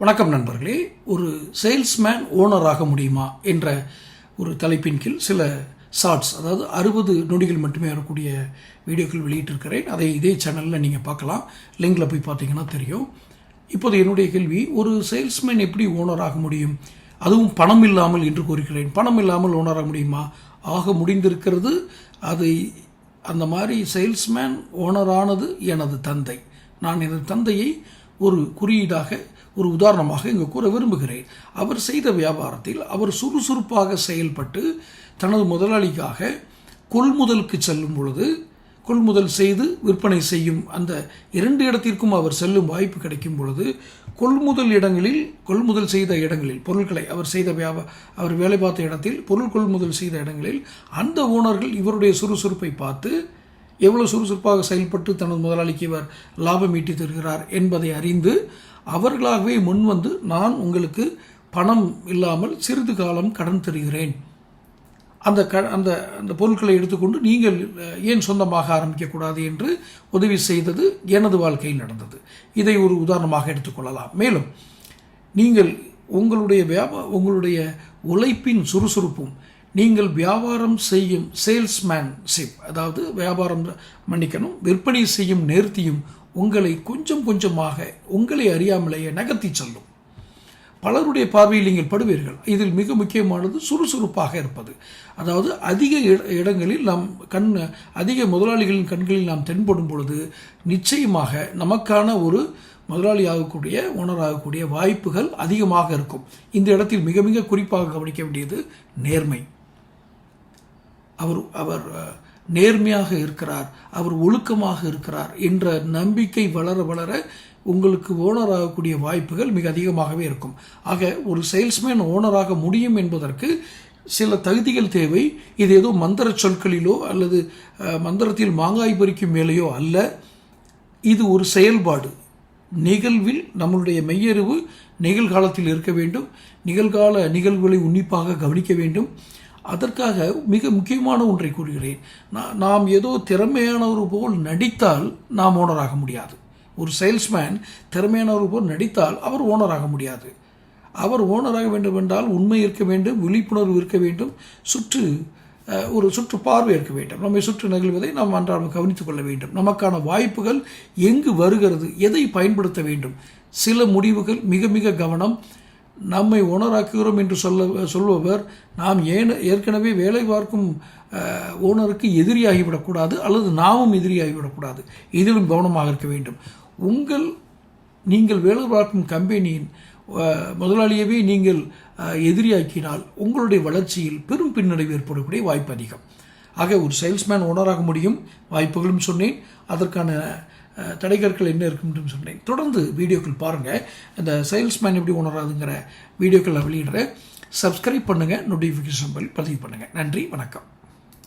வணக்கம் நண்பர்களே. ஒரு சேல்ஸ்மேன் ஓனராக முடியுமா என்ற ஒரு தலைப்பின் கீழ் சில ஷார்ட்ஸ் அதாவது அறுபது நொடிகள் மட்டுமே வரக்கூடிய வீடியோக்கள் வெளியிட்டிருக்கிறேன். அதை இதே சேனலில் நீங்கள் பார்க்கலாம். லிங்கில் போய் பார்த்தீங்கன்னா தெரியும். இப்போது என்னுடைய கேள்வி ஒரு சேல்ஸ்மேன் எப்படி ஓனராக முடியும்? அதுவும் பணம் இல்லாமல் என்று கூறுகிறேன். பணம் இல்லாமல் ஓனராக முடியுமா? ஆக முடிந்திருக்கிறது அதை அந்த மாதிரி சேல்ஸ்மேன் ஓனரானது எனது தந்தை. நான் எனது தந்தையை ஒரு குறியீடாக ஒரு உதாரணமாக இங்கு கூற விரும்புகிறேன். அவர் செய்த வியாபாரத்தில் அவர் சுறுசுறுப்பாக செயல்பட்டு தனது முதலாளிக்காக கொள்முதலுக்கு செல்லும் பொழுது கொள்முதல் செய்து விற்பனை செய்யும் அந்த இரண்டு இடத்திற்கும் அவர் செல்லும் வாய்ப்பு கிடைக்கும் பொழுது கொள்முதல் இடங்களில் கொள்முதல் செய்த இடங்களில் பொருட்களை அவர் செய்த வியாபார அவர் வேலை பார்த்த இடத்தில் பொருள் கொள்முதல் செய்த இடங்களில் அந்த ஓனர்கள் இவருடைய சுறுசுறுப்பை பார்த்து எவ்வளவு சுறுசுறுப்பாக செயல்பட்டு தனது முதலாளிக்கு இவர் லாபம் ஈட்டி தருகிறார் என்பதை அறிந்து அவர்களாகவே முன்வந்து நான் உங்களுக்கு பணம் இல்லாமல் சிறிது காலம் கடன் தருகிறேன். அந்த க அந்த அந்த பொருட்களை எடுத்துக்கொண்டு நீங்கள் ஏன் சொந்தமாக ஆரம்பிக்கக்கூடாது என்று உதவி செய்தது எனது வாழ்க்கையில் நடந்தது. இதை ஒரு உதாரணமாக எடுத்துக்கொள்ளலாம் மேலும் நீங்கள் உங்களுடைய வியாபாரம் உங்களுடைய உழைப்பின் சுறுசுறுப்பும் நீங்கள் வியாபாரம் செய்யும் சேல்ஸ்மேன்ஷிப் அதாவது வியாபாரம் மன்னிக்கணும் விற்பனை செய்யும் நேர்த்தியும் உங்களை கொஞ்சம் கொஞ்சமாக உங்களை அறியாமலேயே நகர்த்தி செல்லும். பலருடைய பார்வையில் நீங்கள் படுவீர்கள். இதில் மிக முக்கியமானது சுறுசுறுப்பாக இருப்பது. அதாவது அதிக இட- இடங்களில் நாம் கண் அதிக முதலாளிகளின் கண்களில் நாம் தென்படும் பொழுது நிச்சயமாக நமக்கான ஒரு முதலாளி ஆகக்கூடிய ஓனர் ஆகக்கூடிய வாய்ப்புகள் அதிகமாக இருக்கும். இந்த இடத்தில் மிக மிக குறிப்பாக கவனிக்க வேண்டியது நேர்மை. அவர் அவர் நேர்மையாக இருக்கிறார் அவர் ஒழுக்கமாக இருக்கிறார் என்ற நம்பிக்கை வளர வளர உங்களுக்கு ஓனர் ஆகக்கூடிய வாய்ப்புகள் மிக அதிகமாகவே இருக்கும். ஆக ஒரு சேல்ஸ்மேன் ஓனராக முடியும் என்பதற்கு சில தகுதிகள் தேவை. இது ஏதோ மந்திர சொற்களிலோ அல்லது மந்திரத்தில் மாங்காய் பறிக்கும் மேலேயோ அல்ல. இது ஒரு செயல்பாடு. நிகழ்வில் நம்மளுடைய மெய்யறிவு நிகழ்காலத்தில் இருக்க வேண்டும். நிகழ்கால நிகழ்வுகளை உன்னிப்பாக கவனிக்க வேண்டும். அதற்காக மிக முக்கியமான ஒன்றை கூறுகிறேன். நாம் ஏதோ திறமையானவர் போல் நடித்தால் நாம் ஓனராக முடியாது. ஒரு சேல்ஸ்மேன் திறமையானவர் போல் நடித்தால் அவர் ஓனராக முடியாது. அவர் ஓனராக வேண்டும் என்றால் உண்மை இருக்க வேண்டும் விழிப்புணர்வு இருக்க வேண்டும் சுற்று ஒரு சுற்று பார்வை இருக்க வேண்டும். நம்மை சுற்று நிகழ்வதை நாம் அன்றாடம் கவனித்துக் கொள்ள வேண்டும். நமக்கான வாய்ப்புகள் எங்கு வருகிறது எதை பயன்படுத்த வேண்டும்? சில முடிவுகள் மிக மிக கவனம் நம்மை ஓனராக்குகிறோம் என்று சொல்ல சொல்பவர் நாம் ஏன் ஏற்கனவே வேலை பார்க்கும் ஓனருக்கு எதிரியாகிவிடக்கூடாது அல்லது நாமும் எதிரியாகிவிடக்கூடாது. இதிலும் கவனமாக இருக்க வேண்டும். உங்கள் நீங்கள் வேலை பார்க்கும் கம்பெனியின் முதலாளியவே நீங்கள் எதிரியாக்கினால் உங்களுடைய வளர்ச்சியில் பெரும் பின்னடைவு ஏற்படக்கூடிய வாய்ப்பு அதிகம். ஆக ஒரு சேல்ஸ்மேன் ஓனராக முடியும் வாய்ப்புகளும் சொன்னேன். அதற்கான தடைகற்கள் என்ன இருக்குன்னு சொன்னேன். தொடர்ந்து வீடியோக்கள் பாருங்கள் அந்த சேல்ஸ்மேன் எப்படி உணராதுங்கிற வீடியோக்களை நான் வெளியிடுறேன் சப்ஸ்கிரைப் பண்ணுங்கள் நோட்டிஃபிகேஷன் பதிவு பண்ணுங்கள் நன்றி. வணக்கம்.